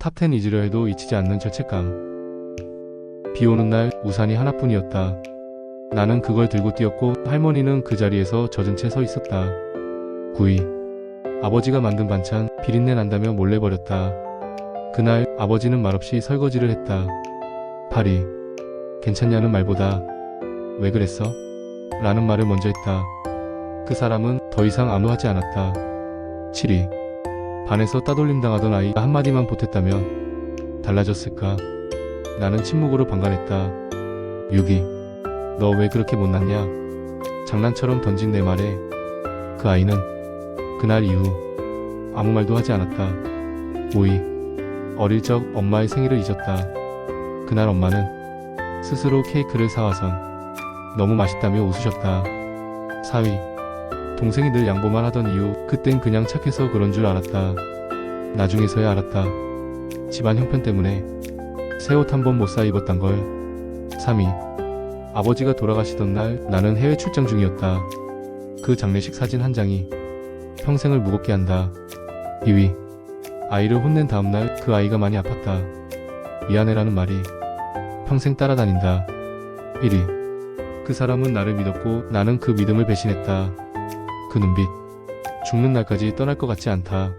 탑10 잊으려 해도 잊히지 않는 죄책감. 비 오는 날 우산이 하나뿐이었다. 나는 그걸 들고 뛰었고 할머니는 그 자리에서 젖은 채 서 있었다. 구이. 아버지가 만든 반찬 비린내 난다며 몰래 버렸다. 그날 아버지는 말없이 설거지를 했다. 파리. 괜찮냐는 말보다 왜 그랬어? 라는 말을 먼저 했다. 그 사람은 더 이상 아무 하지 않았다. 7위. 반에서 따돌림 당하던 아이가 한마디만 보탰다면 달라졌을까? 나는 침묵으로 방관했다. 6위. 너왜 그렇게 못났냐? 장난처럼 던진 내 말에 그 아이는 그날 이후 아무 말도 하지 않았다. 5위. 어릴 적 엄마의 생일을 잊었다. 그날 엄마는 스스로 케이크를 사와선 너무 맛있다며 웃으셨다. 4위. 동생이 늘 양보만 하던 이유, 그땐 그냥 착해서 그런 줄 알았다. 나중에서야 알았다. 집안 형편 때문에 새 옷 한 번 못 사 입었단 걸. 3위. 아버지가 돌아가시던 날 나는 해외 출장 중이었다. 그 장례식 사진 한 장이 평생을 무겁게 한다. 2위. 아이를 혼낸 다음날 그 아이가 많이 아팠다. 미안해라는 말이 평생 따라다닌다. 1위. 그 사람은 나를 믿었고 나는 그 믿음을 배신했다. 그 눈빛. 죽는 날까지 떠날 것 같지 않다.